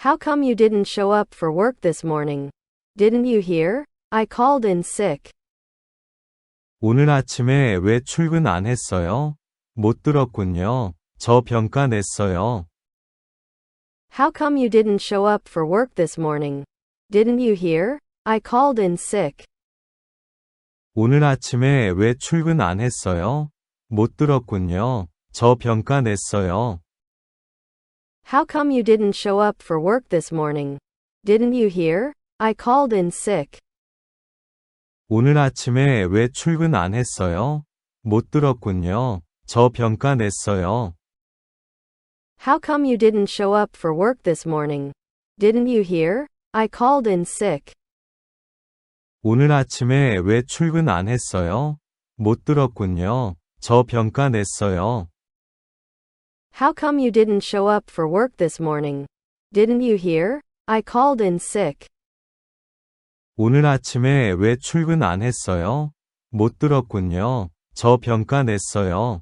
How come you didn't show up for work this morning? Didn't you hear? I called in sick. 오늘 아침에 왜 출근 안 했어요? 못 들었군요. 저 병가 냈어요. How come you didn't show up for work this morning? Didn't you hear? I called in sick. 오늘 아침에 왜 출근 안 했어요? 못 들었군요. 저 병가 냈어요. How come you didn't show up for work this morning? Didn't you hear? I called in sick. 오늘 아침에 왜 출근 안 했어요? 못 들었군요. 저 병가 냈어요. How come you didn't show up for work this morning? Didn't you hear? I called in sick. 오늘 아침에 왜 출근 안 했어요? 못 들었군요. 저 병가 냈어요. How come you didn't show up for work this morning? Didn't you hear? I called in sick. 오늘 아침에 왜 출근 안 했어요? 못 들었군요. 저 병가 냈어요.